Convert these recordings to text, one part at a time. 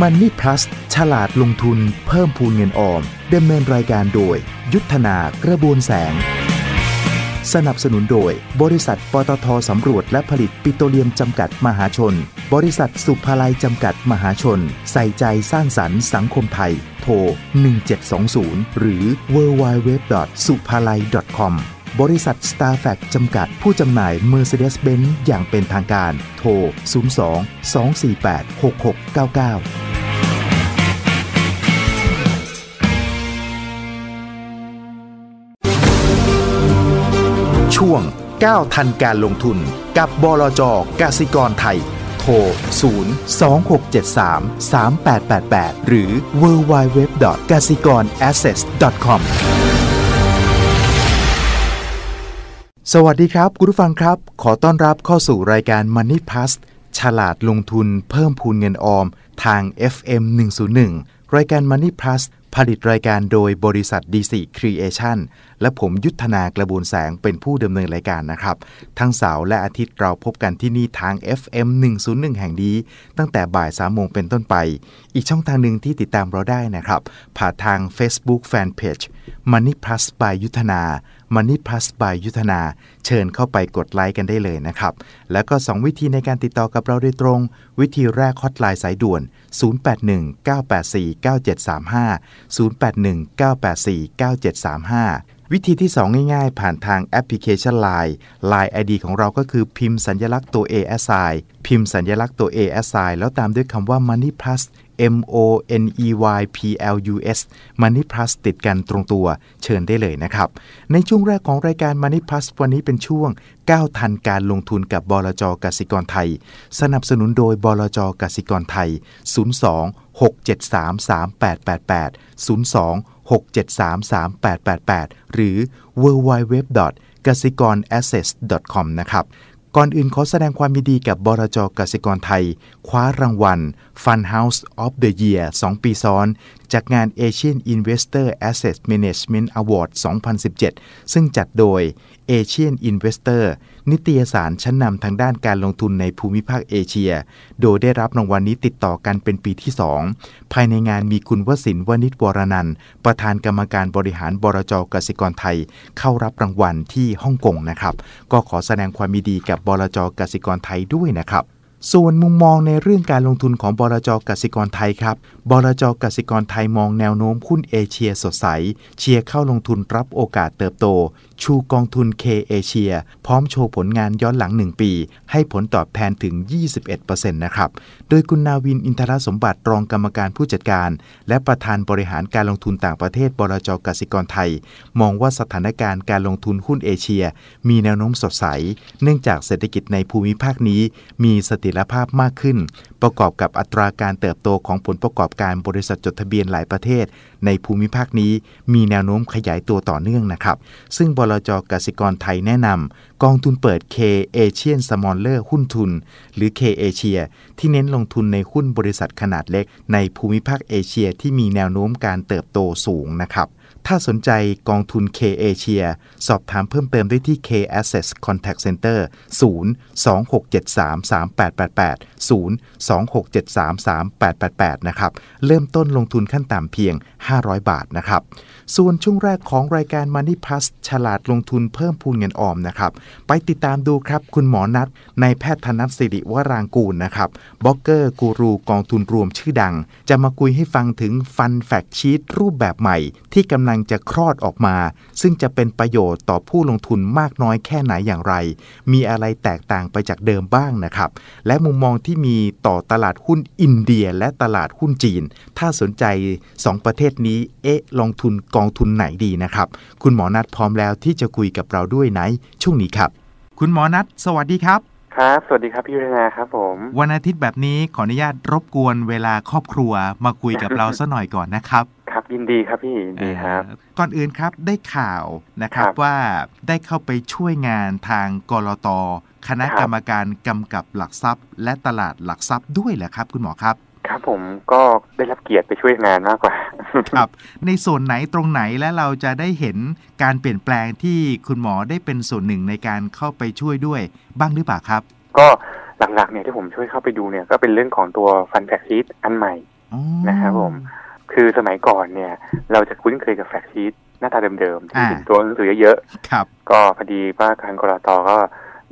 มันนี่พลัสฉลาดลงทุนเพิ่มพูนเงินออมดำเนินรายการโดย ยุทธนากระบวนแสง สนับสนุนโดย บริษัทปตทสำรวจและผลิตปิโตรเลียมจำกัดมหาชน บริษัทสุภาลัยจำกัดมหาชน ใส่ใจสร้างสรรค์สังคมไทย โทร 1720 หรือ www.supalai.com บริษัท s t a r f a c จำกัดผู้จำหน่าย Mercedes-Benz อย่างเป็นทางการ โทร 02 248 6699ช่วง9ทันการลงทุนกับบลจกสิกรไทย โทร 0 2 6 7 3 3 8 8 8 หรือ www.gasconaccess.com สวัสดีครับ คุณผู้ฟังครับ ขอต้อนรับเข้าสู่รายการ Money Plus ฉลาดลงทุนเพิ่มพูนเงินออม ทาง FM 101 รายการ Money Plus ผลิตรายการโดยบริษัท DC Creation และผมยุทธนากระบวนแสงเป็นผู้ดำเนินรายการนะครับ ทั้งเสาร์และอาทิตย์เราพบกันที่นี่ทาง FM 101 แห่งนี้ ตั้งแต่บ่าย3โมงเป็นต้นไป อีกช่องทางหนึ่งที่ติดตามเราได้นะครับ ผ่านทาง Facebook Fanpage Money Plus by ยุทธนา Money Plus by ยุทธนา เชิญเข้าไปกดไลค์กันได้เลยนะครับ แล้วก็ 2 วิธีในการติดต่อกับเราโดยตรง วิธีแรกฮอตไลน์สายด่วน 081 984 9735 081 984 9735 วิธีที่ 2 ง่ายๆ ผ่านทางแอปพลิเคชัน Line Line ID ของเราก็คือพิมพ์สัญลักษณ์ตัว A S I พิมพ์สัญลักษณ์ตัว A S I แล้วตามด้วยคำว่า Money Plus M O N E Y P L U S Money Plus ติดกันตรงตัวเชิญได้เลยนะครับ ในช่วงแรกของรายการ Money Plus วันนี้เป็นช่วง9ทันการลงทุนกับบลจกสิกรไทย สนับสนุนโดยบลจกสิกรไทย 02 673 3888 02 673 3888 หรือ www. กสิกร access com นะครับ ก่อนอื่นขอแสดงความยินดีกับบรจกสิกรไทย คว้ารางวัล Fun House of the Year 2 ปีซ้อนจากงาน Asian Investor Asset Management Award 2017 ซึ่งจัดโดย Asian Investor นิตยสารชั้นนำทางด้านการลงทุนในภูมิภาคเอเชีย โดยได้รับรางวัลนนี้ติดต่อกันเป็นปีที่ 2 ภายในงานมีคุณวสินวณิชวรนันท์ประธานกรรมการบริหารบรจกสิกรไทย เข้ารับรางวัลที่ฮ่องกงนะครับ ก็ขอแสดงความยินดีกับบรจกสิกรไทยด้วยนะครับ ส่วนมุมมองในเรื่องการลงทุนของบลจกสิกรไทยครับบลจกสิกรไทยมองแนวโน้มหุ้นเอเชียสดใส เชียร์เข้าลงทุนรับโอกาสเติบโต ชูกองทุน K เอเชียพร้อมโชว์ผลงานย้อนหลัง 1 ปี ให้ผลตอบแทนถึง 21%นะครับ โดยคุณนาวินอินทรสมบัติรองกรรมการผู้จัดการ และประธานบริหารการลงทุนต่างประเทศบลจกสิกรไทย มองว่าสถานการณ์การลงทุนหุ้นเอเชีย มีแนวโน้มสดใส เนื่องจากเศรษฐกิจในภูมิภาคนี้มีสถียรภาพมากขึ้น ประกอบกับอัตราการเติบโตของผลประกอบการบริษัทจดทะเบียนหลายประเทศ ในภูมิภาคนี้มีแนวโน้มขยายตัวต่อเนื่องนะครับ ซึ่งบลจกสิกรไทยแนะนำกองทุนเปิด K Asian Smaller หุ้นทุน หรือ K Asia ที่เน้นลงทุนในหุ้นบริษัทขนาดเล็ก ในภูมิภาคเอเชียที่มีแนวโน้มการเติบโตสูงนะครับ ถ้าสนใจกองทุน K Asia สอบถามเพิ่มเติมได้ที่ K Assets Contact Center 0 2673 3888 0 2673 3888 นะครับ เริ่มต้นลงทุนขั้นต่ำเพียง 500 บาทนะครับ ส่วนช่วงแรกของรายการ Money Plus ฉลาดลงทุนเพิ่มพูนเงินออมนะครับ ไปติดตามดูครับ คุณหมอนัทในแพทย์ธนัทสิริวรางกูลนะครับบล็อกเกอร์กูรูกองทุนรวมชื่อดัง จะมาคุยให้ฟังถึงฟันแฟกชีตรูปแบบใหม่ที่กำลังจะคลอดออกมา ซึ่งจะเป็นประโยชน์ต่อผู้ลงทุนมากน้อยแค่ไหนอย่างไร มีอะไรแตกต่างไปจากเดิมบ้างนะครับ และมุมมองที่มีต่อตลาดหุ้นอินเดียและตลาดหุ้นจีน ถ้าสนใจ 2 ประเทศนี้ เอ๊ะ ลงทุนกองทุนไหนดีนะครับ คุณหมอนัทพร้อมแล้วที่จะคุยกับเราด้วยในช่วงนี้ครับ คุณหมอนัทสวัสดีครับครับ สวัสดีครับ พี่ยุทธนาครับผม วันอาทิตย์แบบนี้ขออนุญาตรบกวนเวลาครอบครัวมาคุยกับเราสัหน่อยก่อนนะครับ ครับยินดีครับพี่ยินดีครับเอ่อก่อนอื่นครับได้ข่าวนะครับครับว่าได้เข้าไปช่วยงานทางกรตคณะครับกรรมการกำกับหลักทรัพย์ และตลาดหลักทรัพย์ด้วยเหรอครับ คุณหมอครับครับผมก็ได้รับเกียรติไปช่วยงานมากกว่า ครับ ในส่วนไหนตรงไหนและเราจะได้เห็นการเปลี่ยนแปลงที่คุณหมอได้เป็นส่วนหนึ่งในการเข้าไปช่วยด้วยบ้างหรือเปล่าครับ ก็หลักๆเนี่ยที่ผมช่วยเข้าไปดูเนี่ยก็เป็นเรื่องของตัวฟันแฟกชีตอันใหม่อ๋อนะครับผม คือสมัยก่อนเนี่ย เราจะคุ้นเคยกับแฟกชีตหน้าตาเดิมๆที่เป็นตัวหนังสือเยอะครับๆก็พอดีว่าทางกรตก็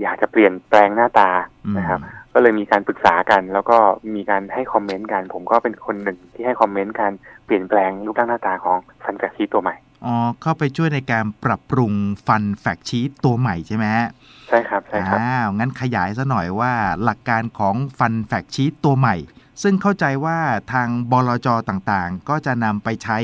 อยากจะเปลี่ยนแปลงหน้าตาอืมนะครับ ก็เลยมีการปรึกษากัน แล้วก็มีการให้คอมเมนต์กัน ผมก็เป็นคนหนึ่งที่ให้คอมเมนต์การเปลี่ยนแปลงรูปร่างหน้าตาของฟันแฟกชีตตัวใหม่อ๋อเข้าไปช่วยในการปรับปรุงฟันแฟกชีตตัวใหม่ใช่ไหมฮะใช่ครับใช่ครับอ้าวงั้นขยายซะหน่อยว่าหลักการของฟันแฟกชีตตัวใหม่ ซึ่งเข้าใจว่าทางบลจต่างๆ ก็จะนำไปใช้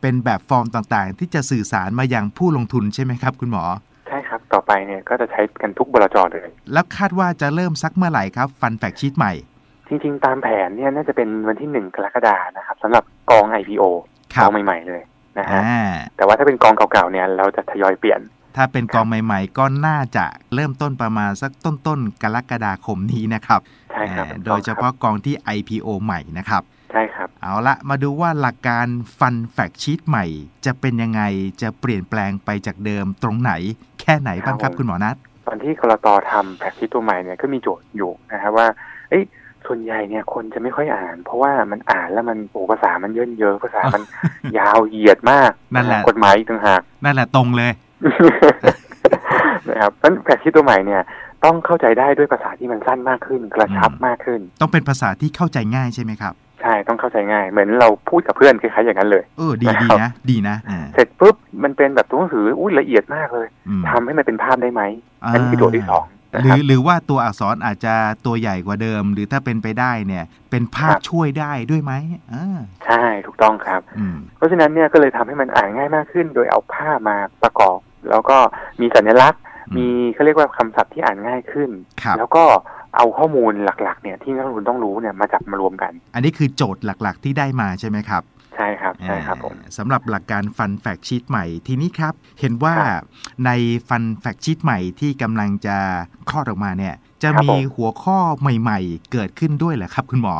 เป็นแบบฟอร์มต่างๆ ที่จะสื่อสารมายังผู้ลงทุนใช่ไหมครับ คุณหมอ ใช่ครับ ต่อไปเนี่ยก็จะใช้กันทุกบลจเลย แล้วคาดว่าจะเริ่มสักเมื่อไหร่ครับ ฟันแฟกชีตใหม่ จริง ๆ ตามแผนเนี่ยน่าจะเป็นวันที่หนึ่งกรกฎานะครับสำหรับกอง IPO ครักบองใหม่ ๆ เลยนะฮะอ่าแต่ว่าถ้าเป็นกองเก่าๆเนี่ยเราจะทยอยเปลี่ยน ถ้าเป็นกองใหม่ ๆ ก็น่าจะเริ่มต้นประมาณสักต้นๆกรกฎาคมนี้นะครับใช่ครับอ่าโดยเฉพาะกองที่ IPO ใหม่นะครับใช่ครับ เอาละมาดูว่าหลักการฟันแฟกชีตใหม่ จะเป็นยังไงจะเปลี่ยนแปลงไปจากเดิมตรงไหน แค่ไหนบ้างครับคุณหมอนัทตอนที่กรตทำแพ็กที่ตัวใหม่เนี่ยก็มีโจทย์อยู่นะครับว่าเอ้ยส่วนใหญ่เนี่ยคนจะไม่ค่อยอ่าน เพราะว่ามันอ่านแล้วมันโอ้ภาษามันเยินเยอะภาษามันยาวเหยียดมากนั่นแหละกฎหมายอีกต่างหากนั่นแหละตรงเลย นะครับเพราะฉะนั้นแพ็กที่ตัวใหม่เนี่ย ต้องเข้าใจได้ด้วยภาษาที่มันสั้นมากขึ้น กระชับอืมมากขึ้น ต้องเป็นภาษาที่เข้าใจง่ายใช่ไหมครับใช่ต้องเข้าใจง่าย เหมือนเราพูดกับเพื่อนคล้ายๆอย่างนั้นเลยเออดีดีครับนะดีนะอ่าเสร็จปุ๊บมันเป็นแบบตัวหนังสืออุ้ยละเอียดมากเลยอืมทำให้มันเป็นภาพได้ไหมอ่าอันนี้คือโจทย์ที่สองนะหครืรับอหรือว่าตัวอักษรอาจจะตัวใหญ่กว่าเดิม หรือถ้าเป็นไปได้เนี่ย เป็นภาพครับช่วยได้ด้วยไหมอ่าใช่ถูกต้องครับอืมเพราะฉะนั้นเนี่ยก็เลยทำให้มันอ่านง่ายมากขึ้น โดยเอาภาพมาประกอบ แล้วก็มีสัญลักษณ์อืมมีเขาเรียกว่าคำศัพท์ที่อ่านง่ายขึ้นครับแล้วก็เอาข้อมูลหลักๆ เนี่ยที่นักลงทุนต้องรู้เนี่ยมาจับมารวมกัน อันนี้คือโจทย์หลักๆ ที่ได้มาใช่ไหมครับใช่ครับใช่ครับผมอ่าสำหรับหลักการฟันแฟกชีตใหม่ทีนี้ครับ เห็นว่าครับในฟันแฟกชีตใหม่ที่กำลังจะคลอดออกมาเนี่ย จะครับมีผมหัวข้อใหม่ๆ เกิดขึ้นด้วยเหรอครับ คุณหมอ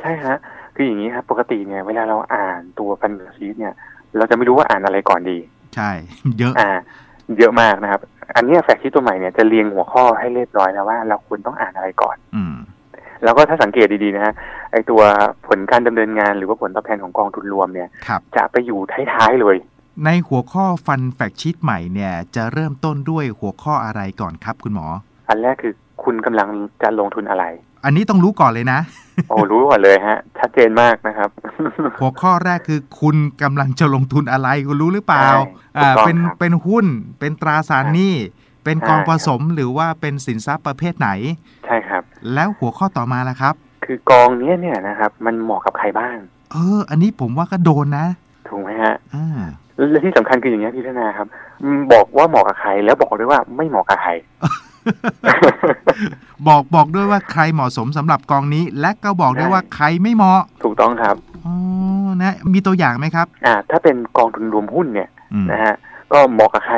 ใช่ฮะคืออย่างนี้ครับ ปกติเนี่ยเวลาเราอ่านตัวฟันชีตเนี่ย เราจะไม่รู้ว่าอ่านอะไรก่อนดี ใช่ เยอะอ่าเยอะมากนะครับ อันเนี้ยแฟกชีตตัวใหม่เนี่ยจะเรียงหัวข้อให้เรียบร้อยแล้วว่า เราควรต้องอ่านอะไรก่อน อืมแล้วก็ถ้าสังเกตดีๆนะฮะไอตัวผลการดำเนินงานหรือว่าผลตอบแทนของกองทุนรวมเนี่ยครับจะไปอยู่ท้ายๆเลย ในหัวข้อฟันแฟกชีตใหม่เนี่ย จะเริ่มต้นด้วยหัวข้ออะไรก่อนครับคุณหมอ อันแรกคือคุณกำลังจะลงทุนอะไร อันนี้ต้องรู้ก่อนเลยนะ โอ้รู้ก่อนเลยฮะ ชัดเจนมากนะครับ หัวข้อแรกคือคุณกำลังจะลงทุนอะไรคุณรู้หรือเปล่าใช่อ่าถูกต้องเป็นครับเป็นหุ้นเป็นตราสารหนี้เป็นกองใช่ผสมหรือว่าเป็นสินทรัพย์ประเภทไหน ใช่ครับ แล้วหัวข้อต่อมาล่ะครับ คือกองเนี้ยเนี่ยนะครับ มันเหมาะกับใครบ้าง เออ อันนี้ผมว่าก็โดนนะ ถูกไหมฮะอ่าและที่สำคัญคืออย่างนี้ยพี่ธนาครับอืมบอกว่าเหมาะกับใครแล้วบอกด้วยว่าไม่เหมาะกับใคร บอกบอกด้วยว่าใครเหมาะสมสำหรับกองนี้ และก็บอกด้วยใช่ว่าใครไม่เหมาะ ถูกต้องครับอ๋อนะมีตัวอย่างไหมครับ อ่า ถ้าเป็นกองทุนรวมหุ้นเนี่ยอืมนะฮะก็เหมาะกับใคร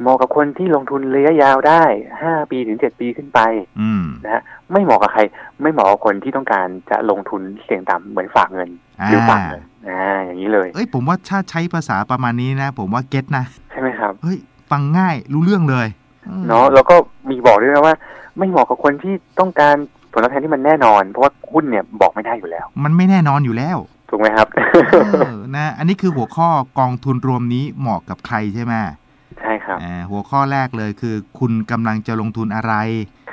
เหมาะกับคนที่ลงทุนระยะยาวได้ห้าปีถึงเจ็ดปีขึ้นไปอืมนะฮะไม่เหมาะกับใคร ไม่เหมาะกับคนที่ต้องการจะลงทุนเสี่ยงต่ำเหมือนฝากเงินอ่าหรือฝากเงินอ่าอย่างนี้เลยเอ้ยผมว่าถ้าใช้ภาษาประมาณนี้นะ ผมว่าเก็ตนะ ใช่ไหมครับเฮ้ยฟังง่ายรู้เรื่องเลยอืม เนาะแล้วก็มีบอกด้วยนะว่า ไม่เหมาะกับคนที่ต้องการผลตอบแทนที่มันแน่นอน เพราะว่าหุ้นเนี่ยบอกไม่ได้อยู่แล้ว มันไม่แน่นอนอยู่แล้วถูกไหมครับเออนะอันนี้คือหัวข้อกองทุนรวมนี้เหมาะกับใครใช่ไหมใช่ครับอ่าหัวข้อแรกเลยคือ คุณกำลังจะลงทุนอะไร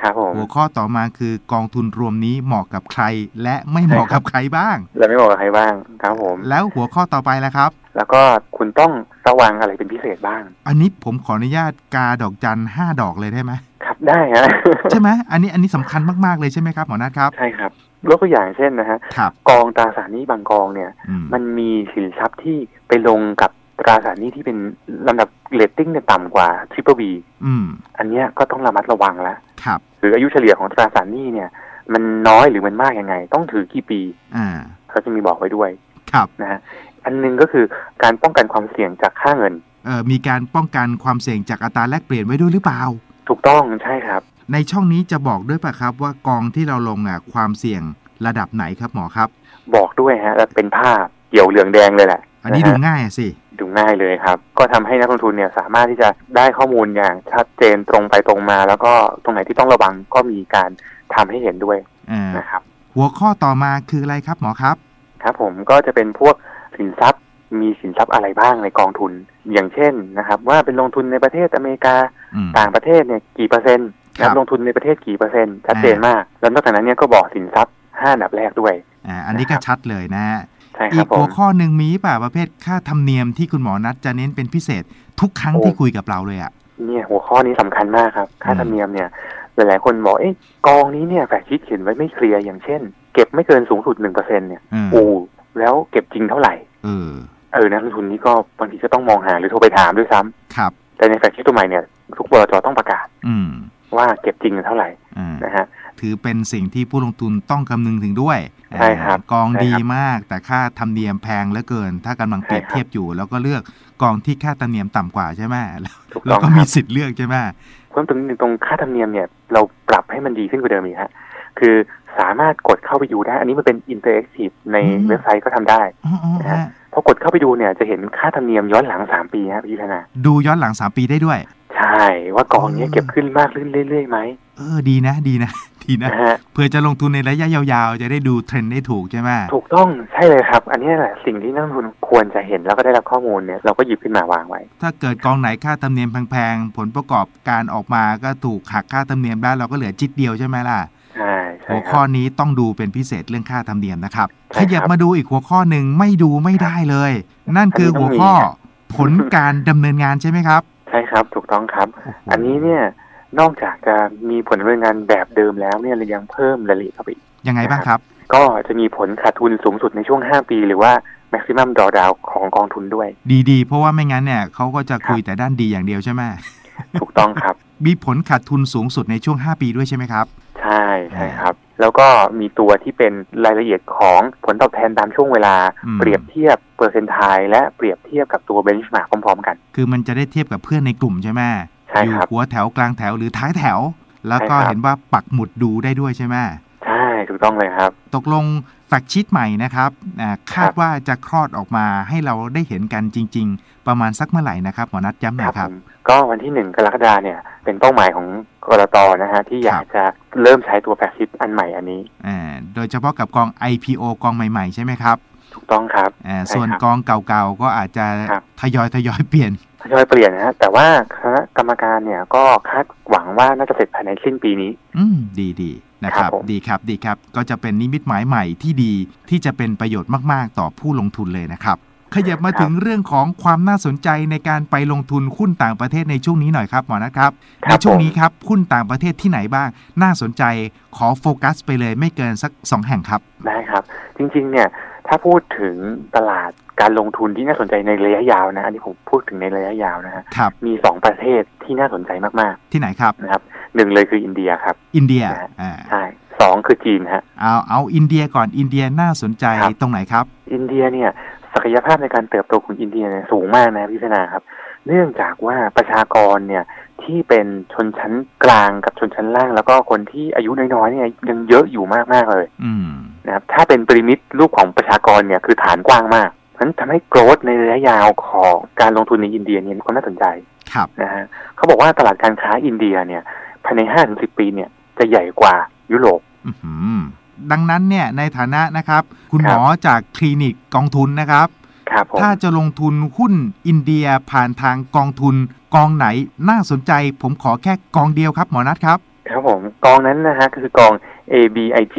ครับผมหัวข้อต่อมาคือกองทุนรวมนี้เหมาะกับใคร และไม่เหมาะกับใครบ้าง แล้วไม่เหมาะกับใครบ้างครับผม แล้วหัวข้อต่อไปแล้วครับ แล้วก็คุณต้องระวังอะไรเป็นพิเศษบ้าง อันนี้ผมขออนุญาตกาดอกจันห้าดอกเลยได้ไหมครับได้ฮะใช่ไหมอันนี้อันนี้สำคัญมาก ๆ เลยใช่ไหมครับหมอนัทครับใช่ครับยกตัวอย่างเช่นนะฮะครับกองตราสารหนี้บางกองเนี่ยอืมมันมีสินทรัพย์ที่ไปลงกับต ราสารหนี้ที่เป็นลำดับเรตติ้งเนี่ยต่ำกว่า Triple B อืมอันเนี้ยก็ต้องระมัดระวังแล้วครับหรืออายุเฉลี่ยของตราสารหนี้เนี่ย มันน้อยหรือมันมากยังไง ต้องถือกี่ปีอ่าเขาจะมีบอกไว้ด้วยครับนะฮะอันหนึงก็คือการป้องกันความเสี่ยงจากค่าเงินเอ่อมีการป้องกันความเสี่ยงจากอัตราแลกเปลี่ยนไว้ด้วยหรือเปล่า ถูกต้องใช่ครับ ในช่องนี้จะบอกด้วยป่ะครับว่ากองที่เราลงอะความเสี่ยงระดับไหนครับหมอครับ บอกด้วยฮะแล้วเป็นภาพเกี่ยวเหลืองแดงเลยแหละ อันนี้ะดูฮะง่ายอะสิ ดูง่ายเลยครับ ก็ทำให้นักลงทุนเนี่ยสามารถที่จะได้ข้อมูลอย่างชัดเจนตรงไปตรงมา แล้วก็ตรงไหนที่ต้องระวังก็มีการทำให้เห็นด้วยอ่านะครับ หัวข้อต่อมาคืออะไรครับหมอครับ ครับผมก็จะเป็นพวกสินทรัพย์มีสินทรัพย์อะไรบ้างในกองทุน อย่างเช่นนะครับ ว่าเป็นลงทุนในประเทศอเมริกาอืมต่างประเทศเนี่ยกี่เปอร์เซ็นต์ครับนะลงทุนในประเทศกี่เปอร์เซ็นต์ชัดเจนมาก แล้วนอกจากนั้นเนี่ยก็บอกสินทรัพย์ห้าอันดับแรกด้วยอ่าอันนี้ก็ชัดเลยนะฮะใช่ค อีรับกผหัวมข้อหนึ่งมีป่ะประเภทค่าธรรมเนียมที่คุณหมอนัดจะเน้นเป็นพิเศษทุกครั้งโอ้ที่คุยกับเราเลยอะเนี่ยหัวข้อนี้สำคัญมากครับ ค่าอืมธรรมเนียมเนี่ย หลายๆคนบอกเอ๊ะกองนี้เนี่ยแฟกชีตเขียนไว้ไม่เคลียร์อย่างเช่น เก็บไม่เกินสูงสุดหนึ่งเปอร์เซ็นเนี่ยเออโอ้แล้วเก็บจริงเท่าไหร่เออเออนักลงทุนนี้ก็บางทีก็ต้องมองหาหรือโทรไปถามด้วยซ้ำครับ แต่ในแฟกชีตตัวใหม่เนี่ย ทุกบลจต้องประกาศ อืม ว่าเก็บจริงเท่าไหร่อ่านะฮะถือเป็นสิ่งที่ผู้ลงทุนต้องคำนึงถึงด้วยใช่ครับอ่ากองใช่ครับดีมาก แต่ค่าธรรมเนียมแพงเหลือเกิน ถ้ากำลังเปรียบใช่ครับเทียบอยู่ แล้วก็เลือกกองที่ค่าธรรมเนียมต่ำกว่าใช่ไหมแล้วถูกแล้ต้วองก็คมีรับสิทธิ์เลือกใช่ไหมเพิ่มเติมนิดนึงตรงค่าธรรมเนียมเนี่ยเราปรับให้มันดีขึ้นกว่าเดิมอีกฮะคือสามารถกดเข้าไปดูได้ อันนี้มันเป็นอินเตอร์แอคทีฟในอืมเว็บไซต์ก็ทำได้อ๋ออ๋อนะฮะฮะพอกดเข้าไปดูเนี่ยจะเห็นค่าธรรมเนียมย้อนหลังสามปีฮะพี่ธนาดูย้อนหลัง3ปีได้ด้วย ใช่ว่ากองเนี้อืมเก็บขึ้นมากขึ้นเรื่อยๆไหมเออดีนะดีนะดีนะนะฮะเพื่อจะลงทุนในระยะยาวๆ จะได้ดูเทรนด์ได้ถูกใช่ไหมถูกต้องใช่เลยครับ อันนี้แหละสิ่งที่นักลงทุนควรจะเห็นแล้วก็ได้รับข้อมูลเนี่ยเราก็หยิบขึ้นมาวางไว้ ถ้าเกิดกองไหนค่าธรรมเนียมแพงๆ ผลประกอบการออกมาก็ถูกหักค่าธรรมเนียมได้เราก็เหลือจิตเดียวใช่ไหมล่ะใช่ใช่หัวคข้อรับนี้ต้องดูเป็นพิเศษเรื่องค่าธรรมเนียมนะครับใช่ขครับยับมาดูอีกหัวข้อหนึ่งไม่ดูไม่ได้เลย นั่นคือหัวข้ออันนี้ต้องมีผลการดำเนินงานใช่ไหมครับ ใช่ครับถูกต้องครับโโหอันนี้เนี่ยนอกจากจะมีผลดำเนินงานแบบเดิมแล้วเนี่ยเรายังเพิ่มรายละเอียดเข้าไปอีกยังไงบ้างครับ ก็จะมีผลขาดทุนสูงสุดในช่วง 5 ปี หรือว่า maximum drawdown ของกองทุนด้วย ดีๆ เพราะว่าไม่งั้นเนี่ยเขาก็จะคุยแต่ด้านดีอย่างเดียวใช่ไหมถูกต้องครับ มีผลขาดทุนสูงสุดในช่วง 5 ปีด้วยใช่ไหมครับ ใช่ใช่ครับ แล้วก็มีตัวที่เป็นรายละเอียดของผลตอบแทนตามช่วงเวลาอืมเปรียบเทียบเปอร์เซ็นต์ไทและเปรียบเทียบกับตัวเบนช์มาร์พร้อมๆกัน คือมันจะได้เทียบกับเพื่อนในกลุ่มใช่ไหมใช่อยู่ครับหัวแถวกลางแถวหรือท้ายแถว แล้วก็ใช่ครับเห็นว่าปักหมุดดูได้ด้วยใช่ไหมใช่ถูกต้องเลยครับ ตกลงแฟกชีตใหม่นะครับอ่าคาดครับว่าจะคลอดออกมาให้เราได้เห็นกันจริง ๆ ประมาณสักเมื่อไหร่นะครับหมอนัดย้ำหน่อยครับผม ก็วันที่หนึ่งกรกฎาเนี่ย เป็นเป้าหมายของกรตนะฮะ ที่อยาคกรับจะเริ่มใช้ตัวแฟกซิตอันใหม่อันนี้อ่าโดยเฉพาะกับกอง IPO กองใหม่ๆ ใช่ไหมครับ ถูกต้องครับอ่าใช่ส่วนครับกองเก่าๆ ก็อาจจะครับทยอยทยอยเปลี่ยนทยอยเปลี่ยนนะฮะแต่ว่าคณะกรรมการเนี่ยก็คาดหวังว่าน่าจะเสร็จภายในสิ้นปีนี้ อืมดีดีนะคครัรับบผมดีครับดีครับ ก็จะเป็นนิมิตหมายใหม่ที่ดีที่จะเป็นประโยชน์มาก ๆ ต่อผู้ลงทุนเลยนะครับ ขยับมาถึงเรื่องของความน่าสนใจในการไปลงทุนหุ้นต่างประเทศในช่วงนี้หน่อยครับหมอนะครับคในรับช่วงผมนี้ครับหุ้นต่างประเทศที่ไหนบ้าง น่าสนใจขอโฟกัส ไปเลยไม่เกินสัก 2 แห่งครับได้ครับ จริงๆเนี่ยถ้าพูดถึงตลาดการลงทุนที่น่าสนใจในระยะยาวนะอันนี้ผมพูดถึงในระยะยาวนะฮะครับมีสองประเทศที่น่าสนใจมากที่ไหนครับๆนะครับหนึ่งเลยคืออินเดียครับ อินเดียนะฮะอ่าใช่สองคือจีนฮะเอาเอาอินเดียก่อนอินเดียน่าสนใจครับตรงไหนครับ อินเดียเนี่ย ศักยภาพในการเติบโตของอินเดียเนี่ยสูงมากนะพี่พนาครับ เนื่องจากว่าประชากรเนี่ยที่เป็นชนชั้นกลางกับชนชั้นล่าง แล้วก็คนที่อายุน้อยๆเนี่ยยังเยอะอยู่มากๆเลยอืมนะครับถ้าเป็นปริมิตรูปของประชากรเนี่ยคือฐานกว้างมากเพราะฉะนั้นทำให้โกรธในระยะยาวของการลงทุนในอินเดียเนี่ยมีความน่าสนใจครับนะฮะเขาบอกว่าตลาดการค้าอินเดียเนี่ยภายในห้าถึงสิบปีเนี่ยจะใหญ่กว่ายุโรปอื้อหือ ดังนั้นเนี่ยในฐานะนะครับ คุณคหรัมบอจากคลินิกกองทุนนะครับครับผมถ้าจะลงทุนหุ้นอินเดียผ่านทางกองทุนกองไหนน่าสนใจ ผมขอแค่กองเดียวครับหมอนัทครับ ครับผมกองนั้นนะฮะก็คือกอง ABIG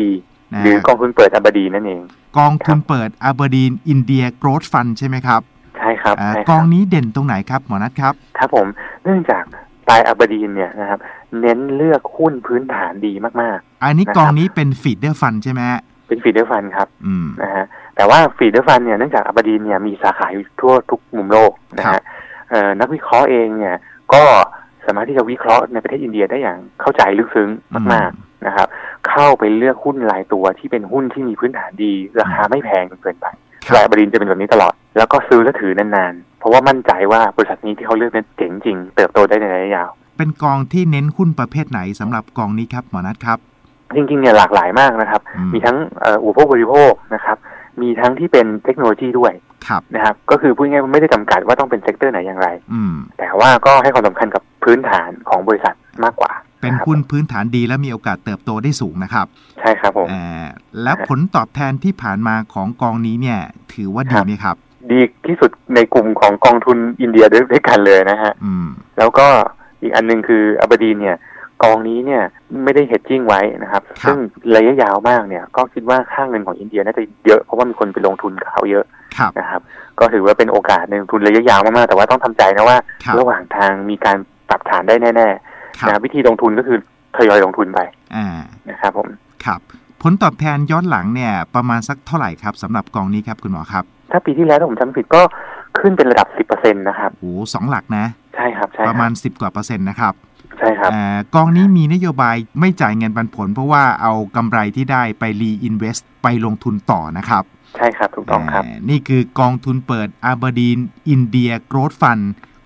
นะหรือกองทุนเปิดอับดีนั่นเอง กองทุนเปิดอาบดีนอินเดียโกรดฟันใช่ไหมครับใช่ครับอ่าใช่กคอรังบนี้เด่นตรงไหนครับหมอนัทครับ ครับผมเนื่องจากปลายอับดีนเนี่ยนะครับ เน้นเลือกหุ้นพื้นฐานดีมากอันนี้นะครับกองนี้เป็นฟีดเดอร์ฟันใช่ไหมฮะๆเป็นฟีเดอร์ฟันครับอืมนะฮะแต่ว่าฟีเดอร์ฟันเนี่ยเนื่องจากอับดีนเนี่ยมีสาขาอยู่ทั่วทุกมุมโลกนะครัฮะบเอ่อนักวิเคราะห์เองเนี่ยก็สามารถที่จะวิเคราะห์ในประเทศอินเดียได้อย่างเข้าใจลึกซึ้งมากๆนะครับ เข้าไปเลือกหุ้นรายตัวที่เป็นหุ้นที่มีพื้นฐานดี ราคาไม่แพงจนเกินไปครัรายบบดินจะเป็นแบบนี้ตลอด แล้วก็ซื้อและถือนานๆ เพราะว่ามั่นใจว่าบริษัทนี้ที่เขาเลือกนั้นเจ๋งจริง เติบโตได้ในระยะยาว เป็นกองที่เน้นหุ้นประเภทไหนสำหรับกองนี้ครับหมอนัทครับ จริงๆเนี่ยหลากหลายมากนะครับอืมีทั้งเอ่ออุปโภคบริโภคนะครับ มีทั้งที่เป็นเทคโนโลยีด้วยครับนะครับ ก็คือพูดง่ายๆไม่ได้จำกัดว่าต้องเป็นเซกเตอร์ไหนอย่างไรอืมแต่ว่าก็ให้ความสำคัญกับพื้นฐานของบริษัทมากกว่า เป็นนะครับหุ้นพื้นฐานดีและมีโอกาสเติบโตได้สูงนะครับ ใช่ครับผมอ่าแล้วผลตอบแทนที่ผ่านมาของกองนี้เนี่ย ถือว่าดีครับไหมครับดีที่สุดในกลุ่มของกองทุนอินเดียด้วยด้วยกันเลยนะฮะอืมแล้วก็ อีกอันหนึงคืออับดีนเนี่ยกองนี้เนี่ยไม่ได้เฮดจิ้งไว้นะครับครับซึ่งระยะยาวมากเนี่ย ก็คิดว่าค่าเงินของอินเดียน่าจะเยอะเพราะว่ามีคนไปลงทุนกับเขาเยอะครับนะครับ ก็ถือว่าเป็นโอกาสในลงทุนระยะยาวมากๆ แต่ว่าต้องทำใจนะว่าครับระหว่างทางมีการปรับฐานได้แน่คๆรับนะวิธีลงทุนก็คือทยอยลงทุนไปอ่านะครับผมครับ ผลตอบแทนย้อนหลังเนี่ยประมาณสักเท่าไหร่ครับสำหรับกองนี้ครับคุณหมอครับ ถ้าปีที่แล้วถ้าผมจำไม่ผิดก็ขึ้นเป็นระดับ 10%นะครับโอ้สองหลักนะ ใช่ครับใช่ปคระบมาณ 10 กว่าเปอร์เซ็นต์นะครับใช่ครับอ่ากองนี้มีนโยบายไม่จ่ายเงินปันผล เพราะว่าเอากำไรที่ได้ไปรีอินเวสต์ไปลงทุนต่อนะครับใช่ครับถูกต้องครับานี่คือกองทุนเปิดอาบ r d ดีนอินเดียโกรดฟัน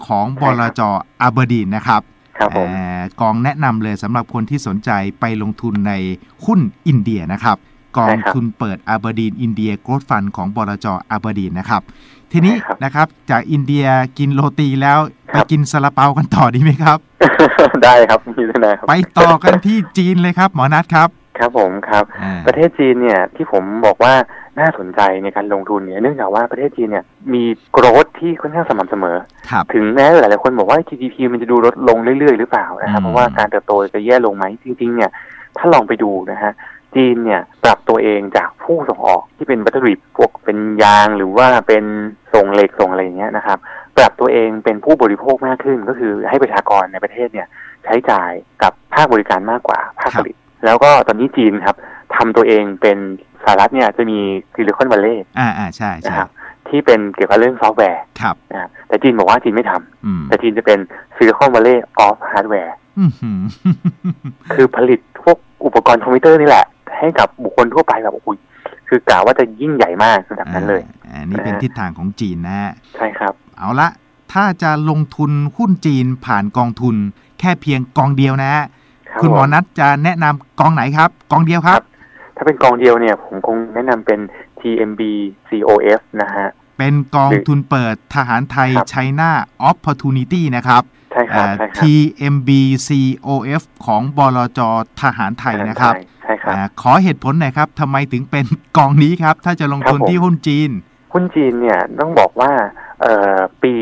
ของบลจอาบ r d ดีนนะครับ ครับผมอ่ากองแนะนำเลยสำหรับคนที่สนใจไปลงทุนในหุ้นอินเดียนะครับ กองทุนเปิดอาบ r d ดีนอินเดียโกรดฟันของบลจอาบ r d ดีนนะครับ ทีนี้นะครับจากอินเดียกินโรตีแล้ว ไปกินซาลาเปากันต่อดีไหมครับ ได้ครับมีด้วยนะครับไปต่อกันที่จีนเลยครับ หมอนัทครับ ครับผมครับอ่าประเทศจีนเนี่ยที่ผมบอกว่าน่าสนใจในการลงทุนเนี่ยเนื่องจากว่าประเทศจีนเนี่ยมีโกรธที่ค่อนข้างสม่ำเสมอครับถึงแม้หลายๆคนบอกว่า GDP มันจะดูลดลงเรื่อยๆ หรือเปล่านะครับอืมเพราะว่าการเติบโตจะแย่ลงไหมจริงๆเนี่ยถ้าลองไปดูนะฮะ จีนเนี่ยปรับตัวเองจากผู้ส่งออกที่เป็นวัตถุดิบพวกเป็นยางหรือว่าเป็นส่งเหล็กส่งอะไรอย่างเงี้ยนะครับ ปรับตัวเองเป็นผู้บริโภคมากขึ้น ก็คือให้ประชากรในประเทศเนี่ยใช้จ่ายกับภาคบริการมากกว่าภาคผลิต แล้วก็ตอนนี้จีนครับทำตัวเองเป็นสหรัฐเนี่ยจะมีซิลิคอนวัลเลย์อ่าอ่าใช่นะใช่ครับที่เป็นเกี่ยวกับเรื่องซอฟต์แวร์ครับนะแต่จีนบอกว่าจีนไม่ทำอืมแต่จีนจะเป็นซิลิคอนวัลเลย์ออฟฮาร์ดแวร์อื้อหือคือผลิตพวกอุปกรณ์คอมพิวเตอร์นี่แหละ ให้กับบุคคลทั่วไปแบบโอ้ยคือกล่าวว่าจะยิ่งใหญ่มากระดับนั้นเลยอ่าอันนี้เป็นนะฮะทิศทางของจีนนะฮะใช่ครับ เอาละถ้าจะลงทุนหุ้นจีนผ่านกองทุน แค่เพียงกองเดียวนะฮะรับคุณหมอผนัทจะแนะนำกองไหนครับ กองเดียวครับ ถ้าเป็นกองเดียวเนี่ย ผมคงแนะนำเป็น TMB COF นะฮะ เป็นกองทุนเปิดทหารไทยครับ China Opportunity นะครับ ใช่ครับอ่าใช่ครับ TMB COF ของบลจทหารไทยนะครับใช่ใช่ครับอาขอเหตุผลหน่อยครับทำไมถึงเป็นกองนี้ครับ ถ้าจะลงทุนครับผมที่หุ้นจีน หุ้นจีนเนี่ยต้องบอกว่าเอ่อปี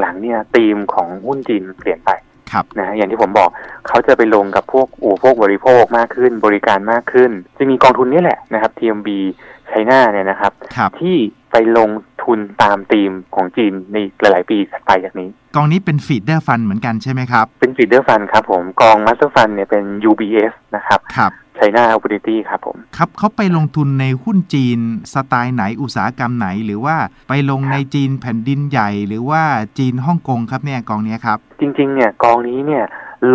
หลังๆเนี่ยธีมของหุ้นจีนเปลี่ยนไปครับนะฮะอย่างที่ผมบอกเขาจะไปลงกับพวกอุปโภคบริโภคมากขึ้น บริการมากขึ้น จะมีกองทุนนี่แหละนะครับ TMB ไชน่าเนี่ยนะครับครับที่ไปลง ทุนตามธีมของจีนในหลาย ๆ ปีถัดไปจากนี้ กองนี้เป็นฟีดเดอร์ฟันเหมือนกันใช่ไหมครับ เป็นฟีเดอร์ฟันครับผมกองมาสเตอร์ฟันเนี่ยเป็น UBS นะครับครับไชน่า Opportunity ครับผม ครับเขาไปลงทุนในหุ้นจีนสไตล์ไหนอุตสาหกรรมไหน หรือว่าไปลงในจีนแผ่นดินใหญ่ หรือว่าจีนฮ่องกงครับเนี่ยกองเนี้ยครับ จริง ๆ เนี่ยกองนี้เนี่ย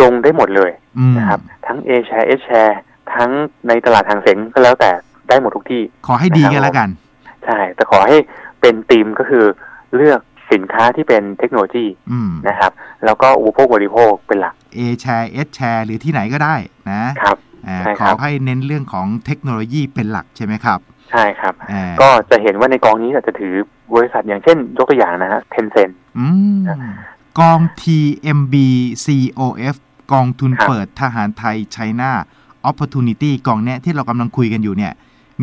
ลงได้หมดเลยอืมนะครับทั้ง A share H share ทั้งในตลาดทางเซ็งก็แล้วแต่ได้หมดทุกที่ ขอให้ดีกันแล้วกัน ใช่ แต่ขอให้ เป็นธีมก็คือเลือกสินค้าที่เป็นเทคโนโลยีอืมนะครับ แล้วก็อุปโภคบริโภคเป็นหลัก A share S share หรือที่ไหนก็ได้นะครับอ่าใช่ขครัอบให้เน้นเรื่องของเทคโนโลยีเป็นหลักใช่ไหมครับ ใช่ครับอ่าก็จะเห็นว่าในกองนี้อาจจะถือบริษัทอย่างเช่น ยกตัวอย่างนะฮะเทนเซ็นอืมกอง TMB COF กองทุนครับเปิดทหารไทย China Opportunity กองเนี้ยที่เรากำลังคุยกันอยู่เนี่ย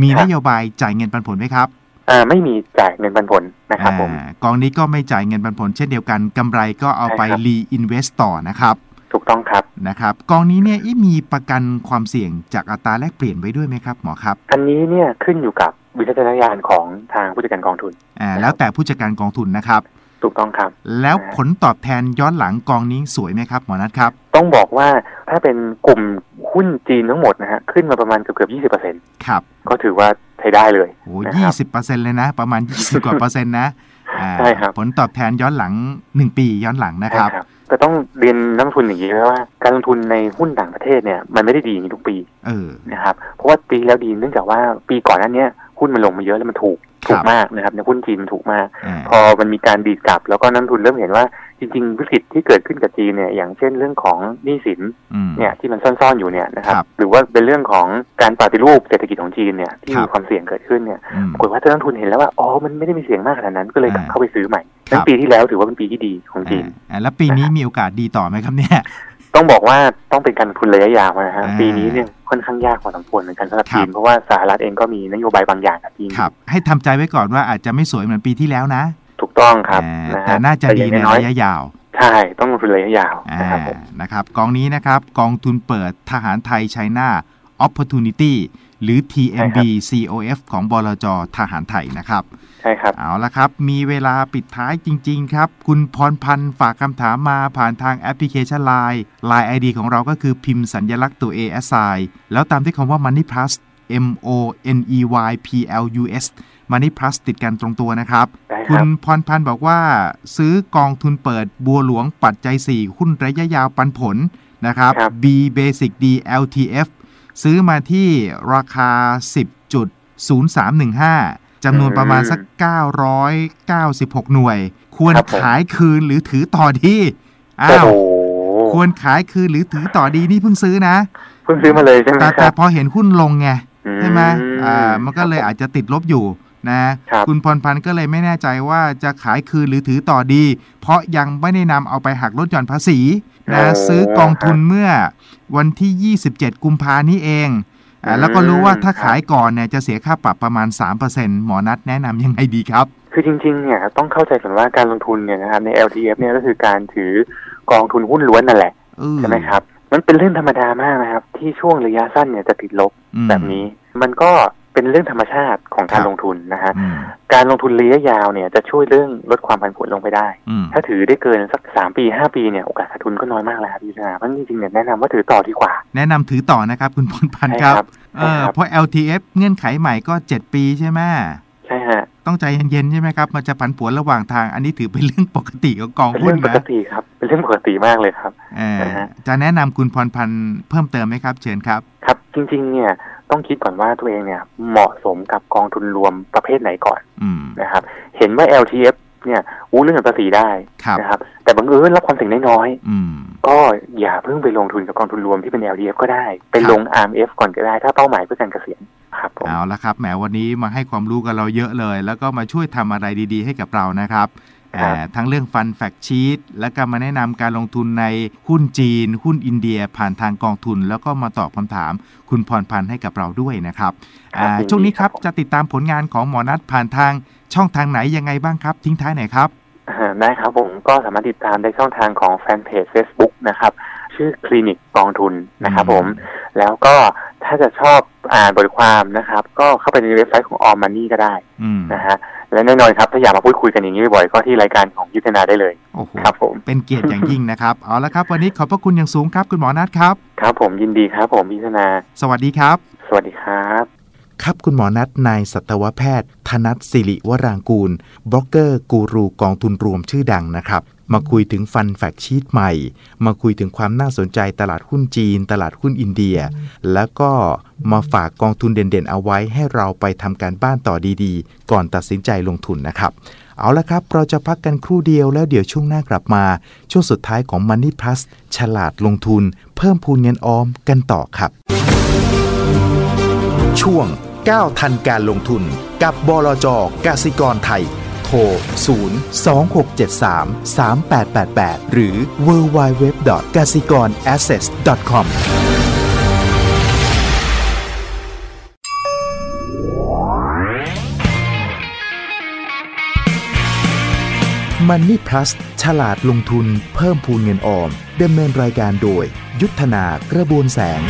มีครันบโยบายจ่ายเงินปันผลไหมครับ อ่าไม่มีจ่ายเงินปันผลนะครับผมอ่ากองนี้ก็ไม่จ่ายเงินปันผล เช่นเดียวกันกำไรก็เอาไปใช่ครับรีอินเวสต์ต่อนะครับ ถูกต้องครับนะครับ กองนี้เนี่ยเอ๊ะมีประกันความเสี่ยงจากอัตราแลกเปลี่ยนไว้ด้วยไหมครับหมอครับ อันนี้เนี่ยขึ้นอยู่กับวิจารณญาณของทางผู้จัดการกองทุนอ่าครับแล้วแต่ผู้จัดการกองทุนนะครับถูกต้องครับ แล้วอ่าผลตอบแทนย้อนหลังกองนี้สวยไหมครับหมอนัทครับ ต้องบอกว่าถ้าเป็นกลุ่มหุ้นจีนทั้งหมดนะฮะขึ้นมาประมาณเกือบเกือบยี่สิบเปอร์เซ็นครับ ก็ถือว่า ใช้ได้เลยโอ้นะยี่ครับสิบเปอร์เซ็นต์เลยนะ ประมาณ20กว่าเปอร์เซ็นต์นะอ่าใช่ครับผลตอบแทนย้อนหลัง1ปีย้อนหลังนะครับใช่แต่ต้องเรียนนักลงทุนอย่างนี้นะว่า การลงทุนในหุ้นต่างประเทศเนี่ยมันไม่ได้ดีอย่างนี้ทุกปีเออนะครับเพราะว่าปีแล้วดีเนื่องจากว่าปีก่อนหนั้นเนี้ยหุ้นมันลงมาเยอะแล้วมันถูก ถูกมากนะครับในหุ้นจีนมันถูกมากอ่าพอมันมีการดีดกลับ แล้วก็นักลงทุนเริ่มเห็นว่าจริงๆวิกฤตที่เกิดขึ้นกับจีนเนี่ยอย่างเช่นเรื่องของหนี้สินอืมเนี่ยที่มันซ่อนๆอยู่เนี่ยนะครับครับหรือว่าเป็นเรื่องของการปฏิรูปเศรษฐกิจของจีนเนี่ยที่ครัมีบความเสี่ยงเกิดขึ้นเนี่ยอืมปรากฏว่านักลงทุนเห็นแล้วว่าอ๋อมันไม่ได้มีเสี่ยงมากขนาดนั้นก็เลยกลับอ่าเข้าไปซื้อใหม่ครันั้บนปีที่แล้วถือว่าเป็นปีที่ดีของจีนอ่าแล้วปีนี้มีโอกาสดีต่อไหมครับเนี่ย ต้องบอกว่าต้องเป็นการลงทุนระยะยาวนะฮะอ่าปีนี้เนี่ยค่อนข้างยากพอสมควรเหมือนกันสำหรับครับจีนเพราะว่าสหรัฐเองก็มีนโยบายบางอย่างกับจีนครับ ให้ทำใจไว้ก่อนว่าอาจจะไม่สวยเหมือนปีที่แล้วนะ ถูกต้องครับอ่านะฮะแต่น่าจะดีในแต่อย่างน้อยระยะยาวใช่ต้องลงทุนระยะยาวอ่านะครับผมนะครับ กองนี้นะครับกองทุนเปิดทหารไทยไชน่า Opportunity หรือ TMB COF ของบลจทหารไทยนะครับ ใช่ครับ เอาละครับ มีเวลาปิดท้ายจริง ๆ ครับ คุณพรพันธ์ฝากคำถามมาผ่านทางแอปพลิเคชัน Line Line ID ของเราก็คือพิมพ์สัญญลักษณ์ตัว A S I แล้วตามที่คำว่า Money Plus M O N E Y P L U S Money Plus ติดกันตรงตัวนะครับได้ครับ คุณพรพันธ์บอกว่า ซื้อกองทุนเปิดบัวหลวงปัจจัย 4 หุ้นระยะยาวปันผลนะครับครับ B Basic D LTF ซื้อมาที่ราคา 10.0315 จำนวนประมาณสัก 996 หน่วย ควรครับผมขายคืนหรือถือต่อดี อ้าโอ้วโหควรขายคืนหรือถือต่อดีนี่เพิ่งซื้อนะ เพิ่งซื้อมาเลยใช่ไหมแต่คแต่รับพอเห็นหุ้นลงไงใช่ไหมอือ่า มันก็เลยอาจจะติดลบอยู่นะครับคุณพรพันธ์ก็เลยไม่แน่ใจว่าจะขายคืนหรือถือต่อดี เพราะยังไม่ได้นำเอาไปหักลดหย่อนภาษีนะโอ้ซื้อกองทุนเมื่อวันที่ 27 กุมภานี้เองอ่า แล้วก็รู้ว่าถ้าขายก่อนเนี่ยจะเสียค่าปรับประมาณ 3%หมอนัดแนะนำยังไงดีครับ คือจริงๆเนี่ยต้องเข้าใจก่อนว่าการลงทุนเนี่ยนะครับใน LTF เนี่ยก็คือการถือกองทุนหุ้นล้วนนั่นแหละเออใช่ไหมครับมันเป็นเรื่องธรรมดามากนะครับ ที่ช่วงระยะสั้นเนี่ยจะติดลบอืมแบบนี้ มันก็ เป็นเรื่องธรรมชาติของการครับลงทุนนะฮะอืมการลงทุนระยะยาวเนี่ยจะช่วยเรื่องลดความผันผวนลงไปได้อืมถ้าถือได้เกินสักสามปีห้าปีเนี่ยโอกาสขาดทุนก็น้อยมากแล้วครับพี่ชนาเพราะจริงๆเนี่ยแนะนำว่าถือต่อดีกว่า แนะนำถือต่อนะครับคุณพรพันธ์ใช่คครัรับบเอใช่อครับเพราะ LTF เงื่อนไขใหม่ก็7ปีใช่ไหมใช่ฮะต้องใจเย็นๆใช่ไหมครับมันจะผันผวนระหว่างทางอันนี้ถือเป็นเรื่องปกติของกองเป็นหุ้เรื่นองปกนะติครับเป็นเรื่องปกติมากเลยครับเออนะฮะจะแนะนำคุณพรพันธ์เพิ่มเติมไหมครับ เชิญครับครับจริงๆเนี่ย ต้องคิดก่อนว่าตัวเองเนี่ยเหมาะสมกับกองทุนรวมประเภทไหนก่อนอืมนะครับ เห็นว่า LTF เนี่ยอู้เรื่องภาษีได้ครับนะครับ แต่บังเอิญรับความเสี่ยงน้อยอืมๆก็อย่าเพิ่งไปลงทุนกับกองทุนรวมที่เป็น LTF ก็ได้ ไปครับลง RMF ก่อนก็ได้ ถ้าเป้าหมายเพื่อการเกษียณครับผมเอาละครับแหมวันนี้มาให้ความรู้กับเราเยอะเลย แล้วก็มาช่วยทำอะไรดี ๆ ให้กับเรานะครับครับเอ่อ ทั้งเรื่องฟันแฟกชีตแล้วก็มาแนะนำการลงทุนในหุ้นจีน หุ้นอินเดียผ่านทางกองทุน แล้วก็มาตอบคำถามคุณพรพันธ์ให้กับเราด้วยนะครับอ่าครับยินดีช่วงนี้ครับครับผมจะติดตามผลงานของหมอนัทผ่านทางช่องทางไหนยังไงบ้างครับ ทิ้งท้ายหน่อยครับอ่าได้ครับผมก็สามารถติดตามได้ช่องทางของแฟนเพจ Facebook นะครับชื่อคลินิกกองทุนนะครับผม แล้วก็ถ้าจะชอบอ่านบทความนะครับ ก็เข้าไปในเว็บไซต์ของ All Money ก็ได้อืมนะฮะ และแน่นอนครับถ้าอยากมาพูดคุยกันอย่างนี้บ่อยๆก็ที่รายการของยุทธนาได้เลยโอ้โหครับผมเป็นเกียรติอย่างยิ่งนะครับเอาละครับ วันนี้ขอบพระคุณอย่างสูงครับ คุณหมอนัทครับ ครับ ผมยินดีครับ ผมยุทธนา สวัสดีครับ สวัสดีครับครับคุณหมอนัทนายสัตวแพทย์ ธนัทสิริวรางกูล บล็อกเกอร์กูรูกองทุนรวมชื่อดังนะครับ มาคุยถึงฟันแฟกชีตใหม่ มาคุยถึงความน่าสนใจตลาดหุ้นจีน ตลาดหุ้นอินเดีย แล้วก็มาฝากกองทุนเด่นๆ เอาไว้ให้เราไปทำการบ้านต่อดีๆ ก่อนตัดสินใจลงทุนนะครับ เอาละครับ เราจะพักกันครู่เดียวแล้วเดี๋ยวช่วงหน้ากลับมา ช่วงสุดท้ายของ Money Plus ฉลาดลงทุน เพิ่มพูนเงินออมกันต่อครับ ช่วง9ทันการลงทุน กับบลจกสิกรไทย ทร 0 2 6 7 3 3 8 8 8 หรือ w w w g a s i k o r a s s e t c o m Money Plus ฉลาดลงทุนเพิ่มพูนเงินออมดำเนินรายการโดย ยุทธนากระบวนแสง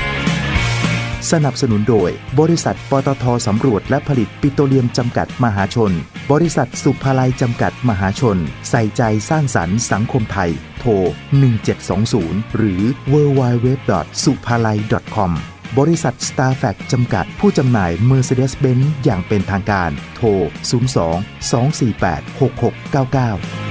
สนับสนุนโดย บริษัทปตทสำรวจและผลิตปิโตรเลียมจำกัดมหาชน บริษัทสุภาลัยจำกัดมหาชน ใส่ใจสร้างสรรค์สังคมไทย โทร 1720 หรือ w w w s u p a l a i com บริษัท s t a r f a c จำกัดผู้จำหน่าย Mercedes-Benz อย่างเป็นทางการ โทร 02 248 6699